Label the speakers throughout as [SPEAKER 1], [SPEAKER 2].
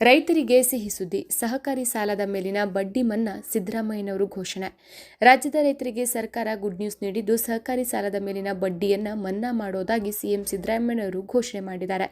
[SPEAKER 1] ರೈತರಿಗೆ ಸಿಹಿ ಸುದ್ದಿ, ಸಹಕಾರಿ ಸಾಲದ ಮೇಲಿನ ಬಡ್ಡಿ ಮನ್ನಾ ಸಿದ್ದರಾಮಯ್ಯನವರು ಘೋಷಣೆ. ರಾಜ್ಯದ ರೈತರಿಗೆ ಸರ್ಕಾರ ಗುಡ್ ನ್ಯೂಸ್ ನೀಡಿದ್ದು, ಸಹಕಾರಿ ಸಾಲದ ಮೇಲಿನ ಬಡ್ಡಿಯನ್ನ ಮನ್ನಾ ಮಾಡೋದಾಗಿ ಸಿಎಂ ಸಿದ್ದರಾಮಯ್ಯನವರು ಘೋಷಣೆ ಮಾಡಿದ್ದಾರೆ.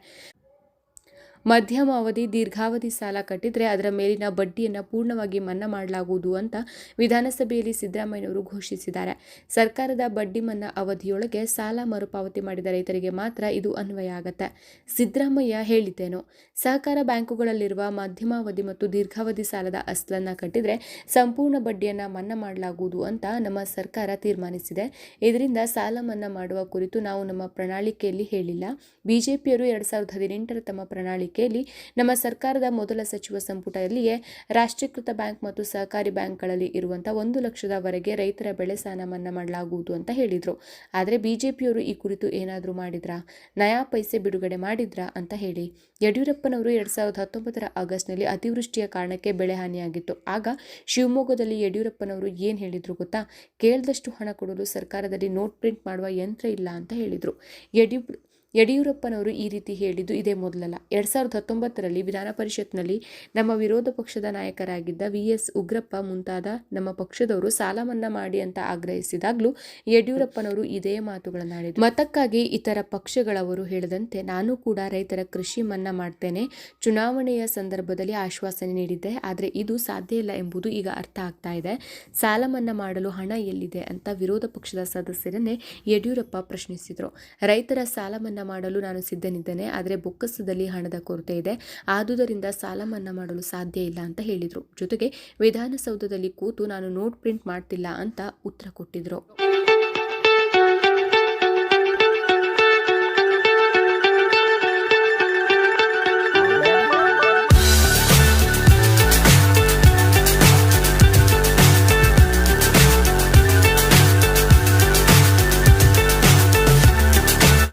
[SPEAKER 1] ಮಧ್ಯಮ ಅವಧಿ, ದೀರ್ಘಾವಧಿ ಸಾಲ ಕಟ್ಟಿದ್ರೆ ಅದರ ಮೇಲಿನ ಬಡ್ಡಿಯನ್ನು ಪೂರ್ಣವಾಗಿ ಮನ್ನಾ ಮಾಡಲಾಗುವುದು ಅಂತ ವಿಧಾನಸಭೆಯಲ್ಲಿ ಸಿದ್ದರಾಮಯ್ಯನವರು ಘೋಷಿಸಿದ್ದಾರೆ. ಸರ್ಕಾರದ ಬಡ್ಡಿ ಮನ್ನಾ ಅವಧಿಯೊಳಗೆ ಸಾಲ ಮರುಪಾವತಿ ಮಾಡಿದ ರೈತರಿಗೆ ಮಾತ್ರ ಇದು ಅನ್ವಯ ಆಗತ್ತೆ. ಸಿದ್ದರಾಮಯ್ಯ ಹೇಳಿದ್ದೇನು, ಸಹಕಾರ ಬ್ಯಾಂಕುಗಳಲ್ಲಿರುವ ಮಧ್ಯಮಾವಧಿ ಮತ್ತು ದೀರ್ಘಾವಧಿ ಸಾಲದ ಅಸ್ಲನ್ನ ಕಟ್ಟಿದ್ರೆ ಸಂಪೂರ್ಣ ಬಡ್ಡಿಯನ್ನು ಮನ್ನಾ ಮಾಡಲಾಗುವುದು ಅಂತ ನಮ್ಮ ಸರ್ಕಾರ ತೀರ್ಮಾನಿಸಿದೆ. ಇದರಿಂದ ಸಾಲ ಮನ್ನಾ ಮಾಡುವ ಕುರಿತು ನಾವು ನಮ್ಮ ಪ್ರಣಾಳಿಕೆಯಲ್ಲಿ ಹೇಳಿಲ್ಲ. ಬಿಜೆಪಿಯವರು ಎರಡು ಸಾವಿರದ ಹದಿನೆಂಟರ ತಮ್ಮ ಪ್ರಣಾಳಿಕೆಯಲ್ಲಿ ನಮ್ಮ ಸರ್ಕಾರದ ಮೊದಲ ಸಚಿವ ಸಂಪುಟದಲ್ಲಿಯೇ ರಾಷ್ಟ್ರೀಕೃತ ಬ್ಯಾಂಕ್ ಮತ್ತು ಸಹಕಾರಿ ಬ್ಯಾಂಕ್ಗಳಲ್ಲಿ ಇರುವಂತಹ ಒಂದು ಲಕ್ಷದವರೆಗೆ ರೈತರ ಬೆಳೆ ಸಾಲ ಮನ್ನಾ ಮಾಡಲಾಗುವುದು ಅಂತ ಹೇಳಿದ್ರು. ಆದರೆ ಬಿಜೆಪಿಯವರು ಈ ಕುರಿತು ಏನಾದರೂ ಮಾಡಿದ್ರಾ? ನಯಾ ಪೈಸೆ ಬಿಡುಗಡೆ ಮಾಡಿದ್ರಾ ಅಂತ ಹೇಳಿ. ಯಡಿಯೂರಪ್ಪನವರು ಎರಡು ಸಾವಿರದ ಹತ್ತೊಂಬತ್ತರ ಆಗಸ್ಟ್ನಲ್ಲಿ ಅತಿವೃಷ್ಟಿಯ ಕಾರಣಕ್ಕೆ ಬೆಳೆ ಹಾನಿಯಾಗಿತ್ತು. ಆಗ ಶಿವಮೊಗ್ಗದಲ್ಲಿ ಯಡಿಯೂರಪ್ಪನವರು ಏನು ಹೇಳಿದ್ರು ಗೊತ್ತಾ? ಕೇಳಿದಷ್ಟು ಹಣ ಕೊಡಲು ಸರ್ಕಾರದಲ್ಲಿ ನೋಟ್ ಪ್ರಿಂಟ್ ಮಾಡುವ ಯಂತ್ರ ಇಲ್ಲ ಅಂತ ಹೇಳಿದರು. ಯಡಿಯೂ ಯಡಿಯೂರಪ್ಪನವರು ಈ ರೀತಿ ಹೇಳಿದ್ದು ಇದೇ ಮೊದಲಲ್ಲ. ಎರಡ್ ಸಾವಿರದ ಹತ್ತೊಂಬತ್ತರಲ್ಲಿ ವಿಧಾನ ಪರಿಷತ್ನಲ್ಲಿ ನಮ್ಮ ವಿರೋಧ ಪಕ್ಷದ ನಾಯಕರಾಗಿದ್ದ ವಿ ಎಸ್ ಉಗ್ರಪ್ಪ ಮುಂತಾದ ನಮ್ಮ ಪಕ್ಷದವರು ಸಾಲ ಮನ್ನಾ ಮಾಡಿ ಅಂತ ಆಗ್ರಹಿಸಿದಾಗಲೂ ಯಡಿಯೂರಪ್ಪನವರು ಇದೇ ಮಾತುಗಳನ್ನಾಡಿದರು ಮತಕ್ಕಾಗಿ ಇತರ ಪಕ್ಷಗಳವರು ಹೇಳಿದಂತೆ ನಾನು ಕೂಡ ರೈತರ ಕೃಷಿ ಮನ್ನಾ ಮಾಡ್ತೇನೆ. ಚುನಾವಣೆಯ ಸಂದರ್ಭದಲ್ಲಿ ಆಶ್ವಾಸನೆ ನೀಡಿದ್ದೆ. ಆದರೆ ಇದು ಸಾಧ್ಯ ಇಲ್ಲ ಎಂಬುದು ಈಗ ಅರ್ಥ ಆಗ್ತಾ ಇದೆ. ಸಾಲ ಮನ್ನಾ ಮಾಡಲು ಹಣ ಎಲ್ಲಿದೆ ಅಂತ ವಿರೋಧ ಪಕ್ಷದ ಸದಸ್ಯರನ್ನೇ ಯಡಿಯೂರಪ್ಪ ಪ್ರಶ್ನಿಸಿದರು. ರೈತರ ಸಾಲ ಮನ್ನಾ ಮಾಡಲು ನಾನು ಸಿದ್ಧನಿದ್ದೇನೆ, ಆದರೆ ಬೊಕ್ಕಸದಲ್ಲಿ ಹಣದ ಕೊರತೆ ಇದೆ. ಆದುದರಿಂದ ಸಾಲ ಮನ್ನಾ ಮಾಡಲು ಸಾಧ್ಯ ಇಲ್ಲ ಅಂತ ಹೇಳಿದರು. ಜೊತೆಗೆ, ವಿಧಾನಸೌಧದಲ್ಲಿ ಕೂತು ನಾನು ನೋಟ್ ಪ್ರಿಂಟ್ ಮಾಡ್ತಿಲ್ಲ ಅಂತ ಉತ್ತರ ಕೊಟ್ಟಿದ್ರು.